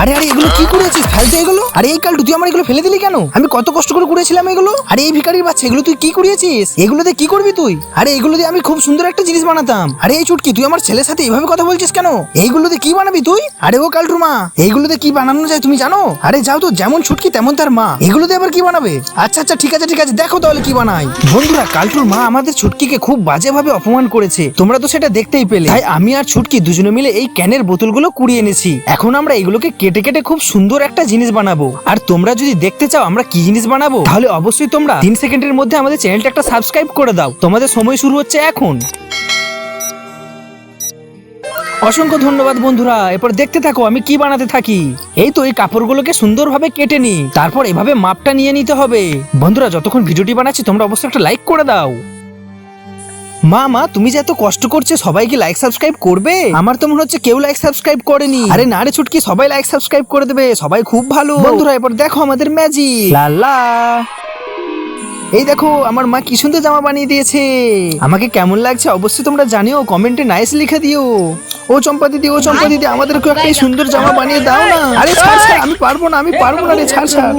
আরে আরে, এগুলো কি করেছিস? ফেলতে এগুলো? আরে, এই কালটু, তুই আমার এগুলো ফেলে দিলি কেন? আমি কত কষ্ট করে কুড়িয়েছিলাম এগুলো। আরে, এই ভিখারির বাচ্চা, এগুলো তুই কি কুড়িয়েছিস? এগুলোতে কি করবি তুই? আরে, এগুলো দিয়ে আমি খুব সুন্দর একটা জিনিস বানাতাম। আরে, এই চুটকি, তুই আমার ছেলের সাথে এইভাবে কথা বলছিস কেন? এইগুলোতে কি বানাবি তুই? আরে, ও কালটুর মা এইগুলোতে কি বানানো যায় তুমি জানো? আরে, যাও তো, যেমন ছুটকি তেমন তার মা। এগুলোতে আবার কি বানাবে? আচ্ছা আচ্ছা ঠিক আছে ঠিক আছে, দেখো তাহলে কি বানাই বন্ধুরা, কালটুর মা আমাদের ছুটকিকে খুব বাজেভাবে অপমান করেছে। তোমরা তো সেটা দেখতেই পেলে। তাই আমি আর ছুটকি দুজনে মিলে এই ক্যানের বোতলগুলো কুড়িয়ে এনেছি। এখন আমরা এগুলোকে কেটে কেটে খুব সুন্দর একটা জিনিস বানাবো। আর তোমরা যদি দেখতে চাও আমরা কি জিনিস বানাবো, তাহলে অবশ্যই তোমরা তিন সেকেন্ডের মধ্যে আমাদের চ্যানেলটা একটা সাবস্ক্রাইব করে দাও। তোমাদের সময় শুরু হচ্ছে এখন। অসংখ্য ধন্যবাদ বন্ধুরা, এরপর দেখতে থাকো আমি কি বানাতে থাকি। এই তো এই কাপড়গুলোকে সুন্দরভাবে কেটে নি তারপর এভাবে মাপটা নিয়ে নিতে হবে। বন্ধুরা, যতক্ষণ ভিডিওটি বানাচ্ছি, তোমরা অবশ্যই একটা লাইক করে দাও। মা মা তুমি যে এত কষ্ট করছ সবাই কি লাইক সাবস্ক্রাইব করবে? আমার তো মনে হচ্ছে কেউ লাইক সাবস্ক্রাইব করেনি। আরে না রে ছুটকি সবাই লাইক সাবস্ক্রাইব করে দেবে। সবাই খুব ভালো। বন্ধুরা এরপর দেখো আমাদের ম্যাজিক লাল্লা এই দেখো আমার মা কি সুন্দর জামা বানিয়ে দিয়েছে। আমাকে কেমন লাগছে অবশ্যই তোমরা জানিও কমেন্টে নাইস লিখে দিও। ও চম্পা দিদি ও চম্পা দিদি আমাদেরকে একটা সুন্দর জামা বানিয়ে দাও না। আরে ছাড় ছাড় আমি পারব না আমি পারব না রে ছাড় ছাড়।